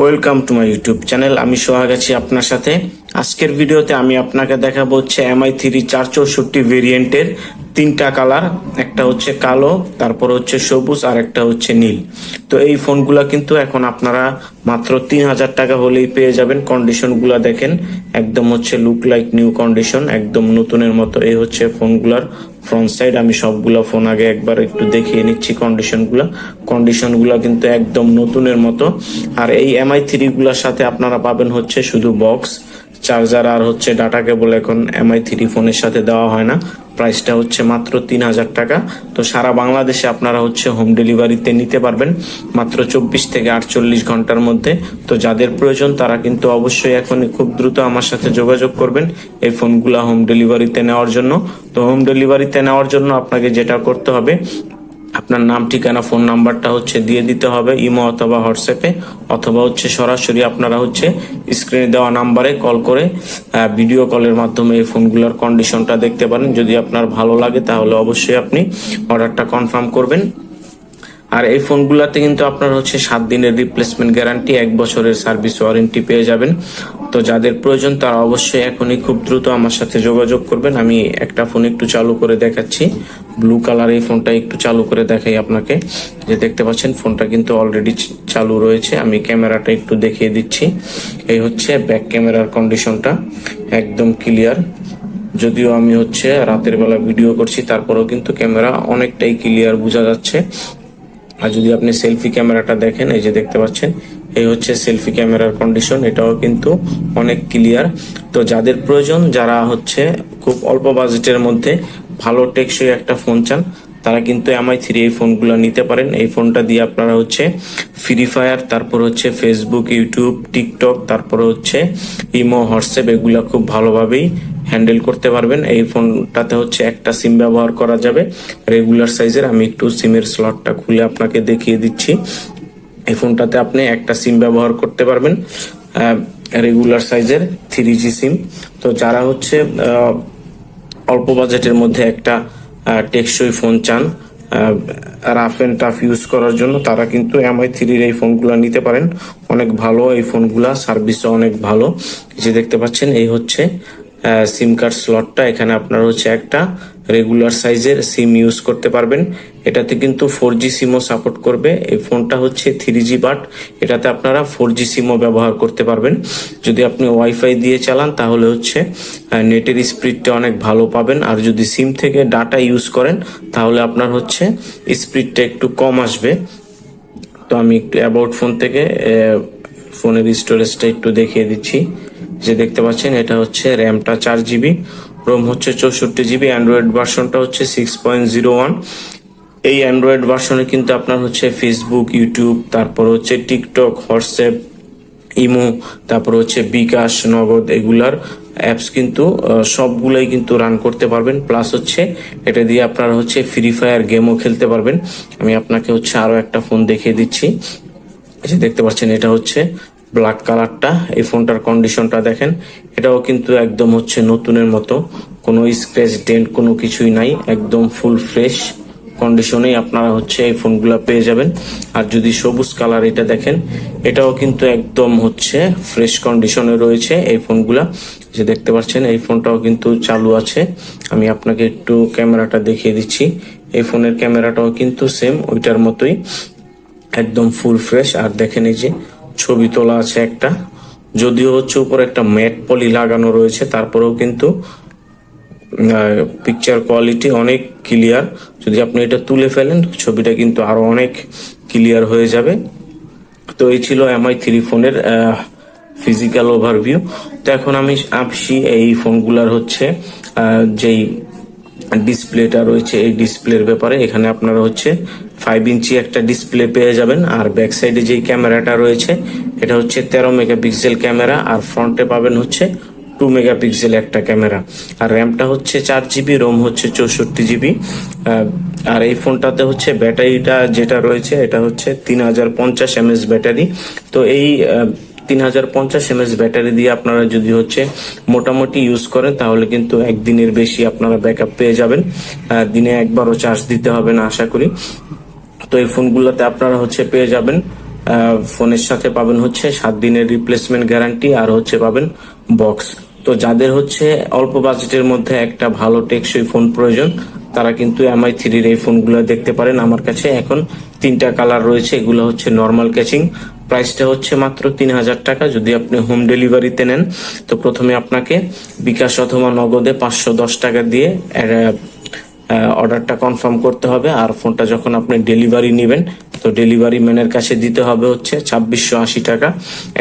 Welcome to my YouTube channel আমি সোহাগ আছি আপনার সাথে। আজকের ভিডিওতে আমি আপনাকে দেখাবো হচ্ছে এমআই থ্রি চার চৌষট্টি ভেরিয়েন্টের তিনটা কালার একটা হচ্ছে কালো, তারপর হচ্ছে সবুজ, আর একটা হচ্ছে নীল। তো এই ফোনগুলো কিন্তু এখন আপনারা মাত্র তিন হাজার টাকা হলেই পেয়ে যাবেন। কন্ডিশনগুলো দেখেন, একদম হচ্ছে লুক লাইক নিউ কন্ডিশন একদম নতুনের মতো এই হচ্ছে ফোনগুলার ফ্রন্ট সাইড আমি সবগুলো ফোন আগে একবার একটু দেখিয়ে নিচ্ছি কন্ডিশনগুলো কন্ডিশনগুলো কিন্তু একদম নতুনের মতো। আর এই এমআই থ্রি গুলার সাথে আপনারা পাবেন হচ্ছে শুধু বক্স চার্জার আর হচ্ছে ডাটা কেবল এখন এমআই থ্রি ফোনের সাথে দেওয়া হয় না। প্রাইসটা হচ্ছে মাত্র তিন হাজার টাকা। তো সারা বাংলাদেশে আপনারা হচ্ছে হোম ডেলিভারিতে নিতে পারবেন মাত্র চব্বিশ থেকে আটচল্লিশ ঘণ্টার মধ্যে। তো যাদের প্রয়োজন তারা কিন্তু অবশ্যই এখন খুব দ্রুত আমার সাথে যোগাযোগ করবেন এই ফোনগুলো হোম ডেলিভারিতে নেওয়ার জন্য। তো হোম ডেলিভারিতে নেওয়ার জন্য আপনাকে যেটা করতে হবে আপনার নাম, ঠিকানা, ফোন নাম্বারটা হচ্ছে দিয়ে দিতে হবে ইমো অথবা হোয়াটসঅ্যাপে অথবা হচ্ছে সরাসরি আপনারা হচ্ছে স্ক্রিনে দেওয়া নাম্বারে কল করে ভিডিও কলের মাধ্যমে এই ফোনগুলোর কন্ডিশনটা দেখতে পারেন। যদি আপনার ভালো লাগে তাহলে অবশ্যই আপনি অর্ডারটা কনফার্ম করবেন। আর এই ফোনগুলোতে কিন্তু আপনার হচ্ছে সাত দিনের রিপ্লেসমেন্ট গ্যারান্টি এক বছরের সার্ভিস ওয়ারেন্টি পেয়ে যাবেন। তো যাদের প্রয়োজন তারা অবশ্যই এখনই খুব দ্রুত আমার সাথে যোগাযোগ করবেন। আমি একটা ফোন একটু চালু করে দেখাচ্ছি। ব্লু কালার এই ফোনটা একটু চালু করে দেখাই আপনাকে। যে দেখতে পাচ্ছেন ফোনটা কিন্তু অলরেডি চালু রয়েছে। আমি ক্যামেরাটা একটু দেখিয়ে দিচ্ছি। এই হচ্ছে ব্যাক ক্যামেরার কন্ডিশনটা একদম ক্লিয়ার যদিও আমি হচ্ছে রাতের বেলা ভিডিও করছি, তারপরেও কিন্তু ক্যামেরা অনেকটাই ক্লিয়ার বোঝা যাচ্ছে। আর যদি আপনি সেলফি ক্যামেরাটা দেখেন, এই যে দেখতে পাচ্ছেন, এই হচ্ছে সেলফি ক্যামেরার কন্ডিশন এটাও কিন্তু অনেক ক্লিয়ার তো যাদের প্রয়োজন, যারা হচ্ছে খুব অল্প বাজেটের মধ্যে ভালো টেকসই একটা ফোন চান, তারা কিন্তু এমআই থ্রি এই ফোনগুলো নিতে পারেন। এই ফোনটা দিয়ে আপনারা হচ্ছে ফ্রি ফায়ার তারপর হচ্ছে ফেসবুক ইউটিউব টিকটক তারপর হচ্ছে ইমো হোয়াটসঅ্যাপ এগুলা খুব ভালোভাবেই হ্যান্ডেল করতে পারবেন। এই ফোনটাতে হচ্ছে একটা সিম ব্যবহার করা যাবে। রেগুলার সাইজের আমি একটু সিমের স্লটটা খুলে আপনাকে দেখিয়ে দিচ্ছি। এই ফোনটাতে আপনি একটা সিম ব্যবহার করতে পারবেন। রেগুলার সাইজের থ্রি জি সিম তো যারা হচ্ছে অল্প বাজেটের মধ্যে একটা টেকসই ফোন চান রাফ অ্যান্ড টাফ ইউজ করার জন্য, তারা কিন্তু এমআই থ্রির এই ফোনগুলো নিতে পারেন। অনেক ভালো এই ফোনগুলা সার্ভিসও অনেক ভালো। যে দেখতে পাচ্ছেন, এই হচ্ছে সিম কার্ড স্লটটা এখানে আপনার হচ্ছে একটা রেগুলার সাইজের সিম ইউজ করতে পারবেন। এটাতে কিন্তু ফোর জি সিমও সাপোর্ট করবে। এই ফোনটা হচ্ছে থ্রি জি বাট এটাতে আপনারা ফোর জি সিমও ব্যবহার করতে পারবেন। যদি আপনি ওয়াইফাই দিয়ে চালান, তাহলে হচ্ছে নেটের স্পিডটা অনেক ভালো পাবেন। আর যদি সিম থেকে ডাটা ইউজ করেন, তাহলে আপনার হচ্ছে স্পিডটা একটু কম আসবে। তো আমি একটু অ্যাবাউট ফোন থেকে ফোনের স্টোরেজটা একটু দেখিয়ে দিচ্ছি। যে দেখতে পাচ্ছেন, এটা হচ্ছে র্যামটা চার জিবি, রোম হচ্ছে চৌষট্টি জিবি, অ্যান্ড্রয়েড ভার্সনটা হচ্ছে সিক্স পয়েন্ট জিরো ওয়ান এই অ্যান্ড্রয়েড ভার্সনে কিন্তু আপনার হচ্ছে ফেসবুক, ইউটিউব, তারপর হচ্ছে টিকটক, হোয়াটসঅ্যাপ, ইমো, তারপর হচ্ছে বিকাশ, নগদ, এগুলার অ্যাপস কিন্তু সবগুলাই কিন্তু রান করতে পারবেন। প্লাস হচ্ছে এটা দিয়ে আপনারা হচ্ছে ফ্রি ফায়ার গেমও খেলতে পারবেন। আমি আপনাকে হচ্ছে আরও একটা ফোন দেখিয়ে দিচ্ছি। যে দেখতে পাচ্ছেন, এটা হচ্ছে ব্ল্যাক কালারটা এই ফোনটার কন্ডিশনটা দেখেন। এটাও কিন্তু একদম হচ্ছে নতুনের মতো। কোনো স্ক্র্যাচ ডেন্ট কোনো কিছুই নাই, একদম ফুল ফ্রেশ কন্ডিশনেই আপনারা হচ্ছে এই ফোনগুলো পেয়ে যাবেন। আর যদি সবুজ কালার এটা দেখেন, এটাও কিন্তু একদম হচ্ছে ফ্রেশ কন্ডিশনে রয়েছে এই ফোনগুলা। যে দেখতে পাচ্ছেন, এই ফোনটাও কিন্তু চালু আছে। আমি আপনাকে একটু ক্যামেরাটা দেখিয়ে দিচ্ছি। এই ফোনের ক্যামেরাটাও কিন্তু সেম ওইটার মতোই, একদম ফুল ফ্রেশ আর দেখেন এই যে ছবি তোলা আছে একটা। যদিও হচ্ছে উপরে একটা ম্যাট পলি লাগানো রয়েছে, তারপরেও কিন্তু পিকচার কোয়ালিটি অনেক ক্লিয়ার যদি আপনি এটা তুলে ফেলেন, ছবিটা কিন্তু আরও অনেক ক্লিয়ার হয়ে যাবে। তো এই ছিল এমআই থ্রি ফোনের ফিজিক্যাল ওভারভিউ তো এখন আমি আসছি এই ফোনগুলার হচ্ছে যেই ডিসপ্লেটা রয়েছে, এই ডিসপ্লের ব্যাপারে। এখানে আপনারা হচ্ছে ফাইভ ইঞ্চি একটা ডিসপ্লে পেয়ে যাবেন। আর ব্যাক সাইডে যেই ক্যামেরাটা রয়েছে, এটা হচ্ছে তেরো মেগাপিক্সেল ক্যামেরা, আর ফ্রন্টে পাবেন হচ্ছে টু মেগাপিক্সেল একটা ক্যামেরা। আর র্যামটা হচ্ছে চার জিবি রোম হচ্ছে চৌষট্টি জিবি আর এই ফোনটাতে হচ্ছে ব্যাটারিটা যেটা রয়েছে, এটা হচ্ছে তিন হাজার পঞ্চাশ এমএস ব্যাটারি। তো এই তিন হাজার পঞ্চাশ এমএস ব্যাটারি দিয়ে আপনারা যদি হচ্ছে মোটামুটি ইউজ করেন, তাহলে কিন্তু একদিনের বেশি আপনারা ব্যাকআপ পেয়ে যাবেন। দিনে একবারও চার্জ দিতে হবে না, আশা করি। তো এই ফোনগুলোতে আপনারা হচ্ছে পেয়ে যাবেন ফোনের সাথে পাবেন হচ্ছে সাত দিনের রিপ্লেসমেন্ট গ্যারান্টি আর হচ্ছে পাবেন বক্স তো যাদের হচ্ছে অল্প বাজেটের মধ্যে একটা ভালো টেকসই ফোন প্রয়োজন, তারা কিন্তু এমআই থ্রির এই ফোনগুলো দেখতে পারেন। আমার কাছে এখন তিনটা কালার রয়েছে, এগুলো হচ্ছে নর্মাল ক্যাচিং প্রাইসটা হচ্ছে মাত্র তিন হাজার টাকা, যদি আপনি হোম ডেলিভারিতে নেন, তো প্রথমে আপনাকে বিকাশ অথবা নগদে পাঁচশো দশ টাকা দিয়ে অর্ডারটা কনফার্ম করতে হবে আর ফোনটা যখন আপনি ডেলিভারি নেবেন, তো ডেলিভারি ম্যানের কাছে দিতে হবে হচ্ছে ছাব্বিশশো আশি টাকা।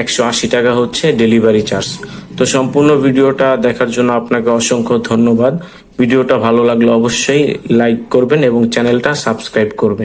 একশো আশি টাকা হচ্ছে ডেলিভারি চার্জ তো সম্পূর্ণ ভিডিওটা দেখার জন্য আপনাকে অসংখ্য ধন্যবাদ। ভিডিওটা ভালো লাগলে অবশ্যই লাইক করবেন এবং চ্যানেলটা সাবস্ক্রাইব করবেন।